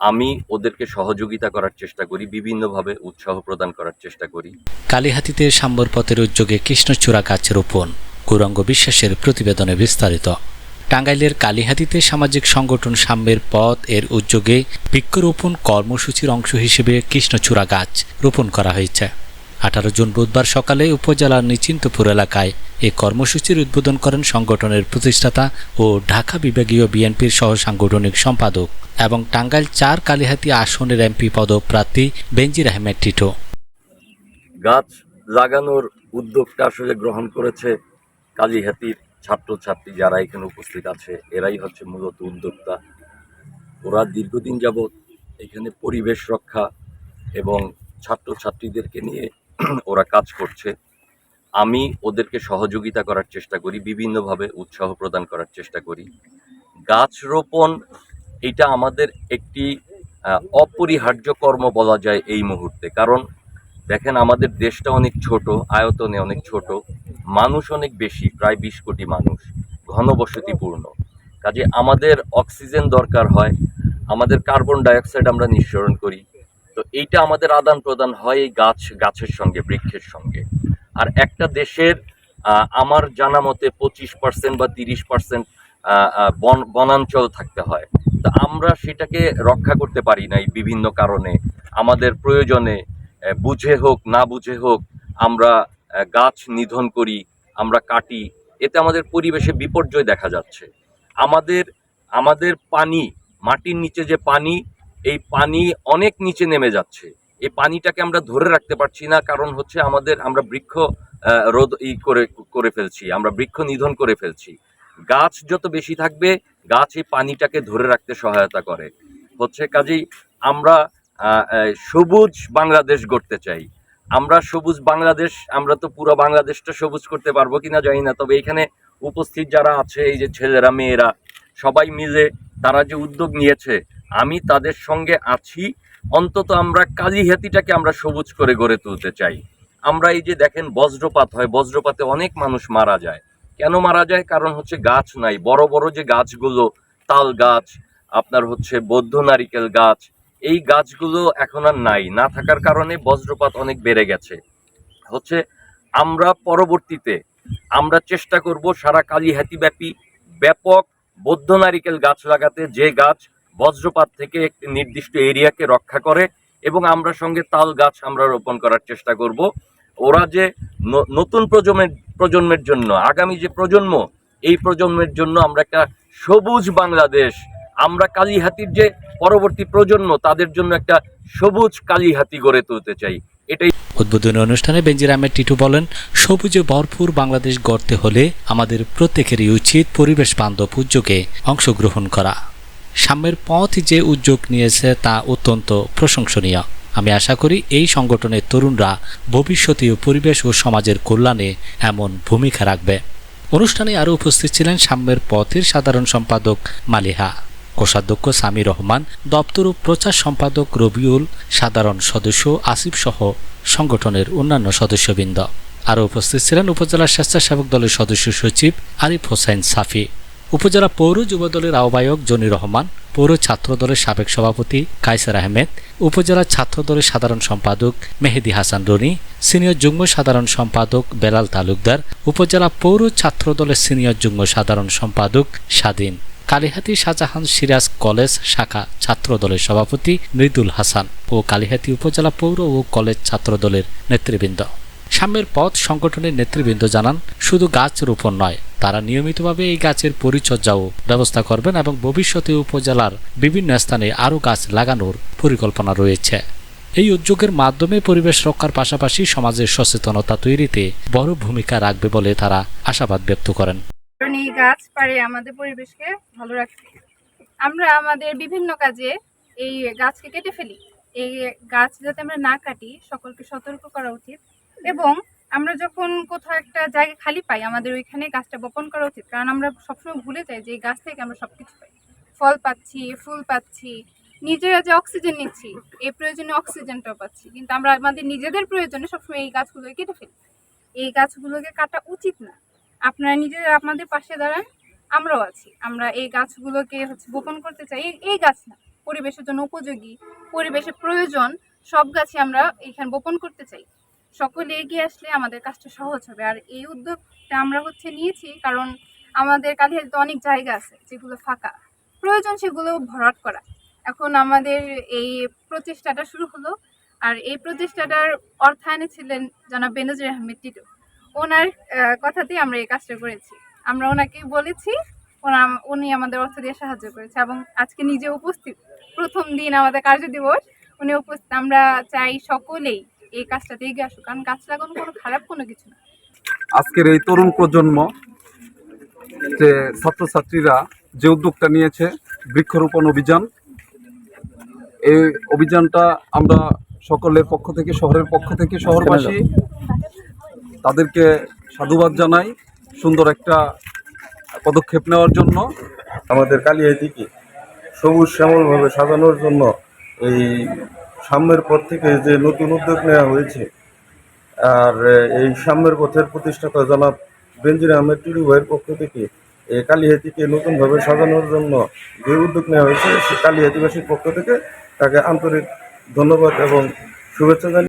আমি ওদেরকে সহযোগিতা করার চেষ্টা করি, বিভিন্নভাবে উৎসাহ প্রদান করার চেষ্টা করি। কালীহাতিতে সাম্বর পথের উদ্যোগে কৃষ্ণচূড়া গাছ রোপণ, গৌরাঙ্গ বিশ্বাসের প্রতিবেদনে বিস্তারিত। টাঙ্গাইলের কালীহাতিতে সামাজিক সংগঠন সাম্যের পথ এর উদ্যোগে বৃক্ষরোপণ কর্মসূচির অংশ হিসেবে কৃষ্ণচূড়া গাছ রোপণ করা হয়েছে। আঠারো জুন বুধবার সকালে উপজেলার নিচিন্তপুর এলাকায় এ কর্মসূচির উদ্বোধন করেন সংগঠনের প্রতিষ্ঠাতা ও ঢাকা বিভাগীয় বিএনপির সহ সাংগঠনিক সম্পাদক এবং টাঙ্গাইল চার কালীহাতি আসনের এমপি পদপ্রার্থী বেনজির আহমেদ টিটো। গাছ লাগানোর উদ্যোগটা আসলে গ্রহণ করেছে কালীহাতির ছাত্রছাত্রী যারা এখানে উপস্থিত আছে, এরাই হচ্ছে মূলত উদ্যোক্তা। ওরা দীর্ঘদিন যাবৎ এখানে পরিবেশ রক্ষা এবং ছাত্রছাত্রীদেরকে নিয়ে ওরা কাজ করছে। আমি ওদেরকে সহযোগিতা করার চেষ্টা করি, বিভিন্নভাবে উৎসাহ প্রদান করার চেষ্টা করি। গাছ রোপণ, এটা আমাদের একটি অপরিহার্য কর্ম বলা যায় এই মুহূর্তে। কারণ, দেখেন আমাদের দেশটা অনেক ছোট, আয়তনে অনেক ছোট, মানুষ অনেক বেশি, প্রায় বিশ কোটি মানুষ, ঘনবসতিপূর্ণ। কাজে আমাদের অক্সিজেন দরকার হয়, আমাদের কার্বন ডাইঅক্সাইড আমরা নিঃসরণ করি তো এইটা আমাদের আদান প্রদান হয় এই গাছ, গাছের সঙ্গে, বৃক্ষের সঙ্গে। আর একটা দেশের আমার জানা মতে পঁচিশ পার্সেন্ট বা তিরিশ পার্সেন্ট বন, বনাঞ্চল থাকতে হয়। তো আমরা সেটাকে রক্ষা করতে পারি নাই বিভিন্ন কারণে। আমাদের প্রয়োজনে বুঝে হোক, না বুঝে হোক, আমরা গাছ নিধন করি, আমরা কাটি। এতে আমাদের পরিবেশে বিপর্যয় দেখা যাচ্ছে। আমাদের আমাদের পানি, মাটির নিচে যে পানি এই পানি অনেক নিচে নেমে যাচ্ছে। এই পানিটাকে আমরা ধরে রাখতে পারছি না, কারণ হচ্ছে আমাদের, আমরা বৃক্ষ রোধ ই করে করে ফেলছি, আমরা বৃক্ষ নিধন করে ফেলছি। গাছ যত বেশি থাকবে, গাছ এই পানিটাকে ধরে রাখতে সহায়তা করে। হচ্ছে কাজেই আমরা সবুজ বাংলাদেশ গড়তে চাই। আমরা সবুজ বাংলাদেশ, আমরা তো পুরো বাংলাদেশটা সবুজ করতে পারব কিনা জানি না, তবে এখানে উপস্থিত যারা আছে, এই যে ছেলেরা, মেয়েরা, সবাই মিলে তারা যে উদ্যোগ নিয়েছে আমি তাদের সঙ্গে আছি। অন্তত আমরা কালীহাতিটাকে আমরা সবুজ করে গড়ে তুলতে চাই। আমরা এই যে দেখেন বজ্রপাত হয়, বজ্রপাতে অনেক মানুষ মারা যায়। কেন মারা যায়? কারণ হচ্ছে গাছ নাই। বড় বড় যে গাছগুলো, তাল গাছ, আপনার হচ্ছে বৌদ্ধ নারিকেল গাছ, এই গাছগুলো এখন আর নাই। না থাকার কারণে বজ্রপাত অনেক বেড়ে গেছে। হচ্ছে আমরা পরবর্তীতে আমরা চেষ্টা করব সারা কালীহাতি ব্যাপী ব্যাপক বৌদ্ধ নারিকেল গাছ লাগাতে। যে গাছ বজ্রপাত থেকে একটি নির্দিষ্ট এরিয়াকে রক্ষা করে এবং আমরা সঙ্গে তাল গাছ আমরা রোপণ করার চেষ্টা করব। ওরা যে নতুন প্রজন্মের প্রজন্মের জন্য, আগামী যে প্রজন্ম, এই প্রজন্মের জন্য আমরা একটা সবুজ বাংলাদেশ, আমরা কালীহাতির যে পরবর্তী প্রজন্ম, তাদের জন্য একটা সবুজ কালীহাতি গড়ে তুলতে চাই। এটাই উদ্বোধনী অনুষ্ঠানে বেনজির আহমেদ টিটু বলেন, সবুজে ভরপুর বাংলাদেশ গড়তে হলে আমাদের প্রত্যেকেরই উচিত পরিবেশ বান্ধব উদ্যোগে অংশগ্রহণ করা। সাম্যের পথ যে উদ্যোগ নিয়েছে তা অত্যন্ত প্রশংসনীয়। আমি আশা করি এই সংগঠনের তরুণরা ভবিষ্যতীয় পরিবেশ ও সমাজের কল্যাণে এমন ভূমিকা রাখবে। অনুষ্ঠানে আরও উপস্থিত ছিলেন সাম্যের পথের সাধারণ সম্পাদক মালিহা, কোষাধ্যক্ষ সামি রহমান, দপ্তর ও প্রচার সম্পাদক রবিউল, সাধারণ সদস্য আসিফ সহ সংগঠনের অন্যান্য সদস্যবৃন্দ। আরও উপস্থিত ছিলেন উপজেলা স্বেচ্ছাসেবক দলের সদস্য সচিব আরিফ হোসেন সাফি। উপজেলা পৌর যুব দলের আহ্বায়ক জনি রহমান, পৌর ছাত্র দলের সাবেক সভাপতি কাইসার আহমেদ, উপজেলা ছাত্র দলের সাধারণ সম্পাদক মেহেদি হাসান রনি, সিনিয়র যুগ্ম সাধারণ সম্পাদক বেলাল তালুকদার, উপজেলা পৌর ছাত্র দলের সিনিয়র যুগ্ম সাধারণ সম্পাদক স্বাধীন। কালিহাতি শাহজাহান সিরাজ কলেজ শাখা ছাত্র দলের সভাপতি মৃদুল হাসান ও কালিহাতি উপজেলা পৌর ও কলেজ ছাত্র দলের নেতৃবৃন্দ। সাম্যের পথ সংগঠনের নেতৃবৃন্দ জানান, শুধু গাছ রোপণ নয়, তারা নিয়মিতভাবে এই গাছের পরিচর্যাও ব্যবস্থা করবেন এবং ভবিষ্যতে উপজেলার বিভিন্ন স্থানে আরও গাছ লাগানোর পরিকল্পনা রয়েছে। এই উদ্যোগের মাধ্যমে পরিবেশ রক্ষার পাশাপাশি সমাজের সচেতনতা তৈরিতে বড় ভূমিকা রাখবে বলে তারা আশাবাদ ব্যক্ত করেন। এই গাছ পারে আমাদের পরিবেশকে ভালো রাখতে আমরা আমাদের বিভিন্ন কাজে এই গাছকে কেটে ফেলি। এই গাছ যাতে আমরা না কাটি, সকলকে সতর্ক করা উচিত। এবং আমরা যখন কোথাও একটা জায়গা খালি পাই, আমাদের ওইখানে গাছটা বপন করা উচিত। কারণ আমরা সবসময় ভুলে যাই যে এই গাছ থেকে আমরা সবকিছু পাই। ফল পাচ্ছি, ফুল পাচ্ছি, নিজেরা যে অক্সিজেন নিচ্ছি, এই প্রয়োজনে অক্সিজেনটাও পাচ্ছি। কিন্তু আমরা আমাদের নিজেদের প্রয়োজনে সবসময় এই গাছগুলোকে কেটে ফেলি। এই গাছগুলোকে কাটা উচিত না। আপনারা নিজেরা আপনাদের পাশে দাঁড়ান, আমরাও আছি। আমরা এই গাছগুলোকে হচ্ছে বপন করতে চাই। এই- এই গাছ না, পরিবেশের জন্য উপযোগী, পরিবেশের প্রয়োজন, সব গাছই আমরা এখানে বপন করতে চাই। সকলে এগিয়ে আসলে আমাদের কাজটা সহজ হবে। আর এই উদ্যোগটা আমরা হচ্ছে নিয়েছি কারণ আমাদের কালিহাতিতে অনেক জায়গা আছে যেগুলো ফাঁকা। প্রয়োজন সেগুলো ভরাট করা। এখন আমাদের এই প্রচেষ্টাটা শুরু হলো আর এই প্রচেষ্টাটার অর্থায়নে ছিলেন জনাব বেনজির আহমেদ টিটু। ওনার কথাতেই আমরা এই কাজটা করেছি। আমরা ওনাকে বলেছি, ওনা, উনি আমাদের অর্থ দিয়ে সাহায্য করেছে এবং আজকে নিজে উপস্থিত। প্রথম দিন আমাদের কার্য দিবস উনি উপস্থিত। আমরা চাই সকলেই এই কাজটাতে এগিয়ে আসুক। কারণ গাছ লাগানো কোনো খারাপ কোনো কিছু না। আজকের এই তরুণ প্রজন্ম যে ছাত্রছাত্রীরা যে উদ্যোগটা নিয়েছে বৃক্ষরোপণ অভিযান এই অভিযানটা আমরা সকলের পক্ষ থেকে শহরের পক্ষ থেকে শহরবাসী তাদেরকে সাধুবাদ জানাই সুন্দর একটা পদক্ষেপ নেওয়ার জন্য। আমাদের কালিয়াতিকে সবুজ শ্যামলভাবে সাজানোর জন্য এই সাম্যের পর থেকে যে নতুন উদ্যোগ নেওয়া হয়েছে, আর এই সাম্যের পথের প্রতিষ্ঠাতা জনাব বেঞ্জির আহমেদ টুডু ভাইয়ের পক্ষ থেকে এই কালীহাতিকে নতুনভাবে সাজানোর জন্য যে উদ্যোগ নেওয়া হয়েছে, সে কালীহাতিবাসীর পক্ষ থেকে তাকে আন্তরিক ধন্যবাদ এবং শুভেচ্ছা জানিয়ে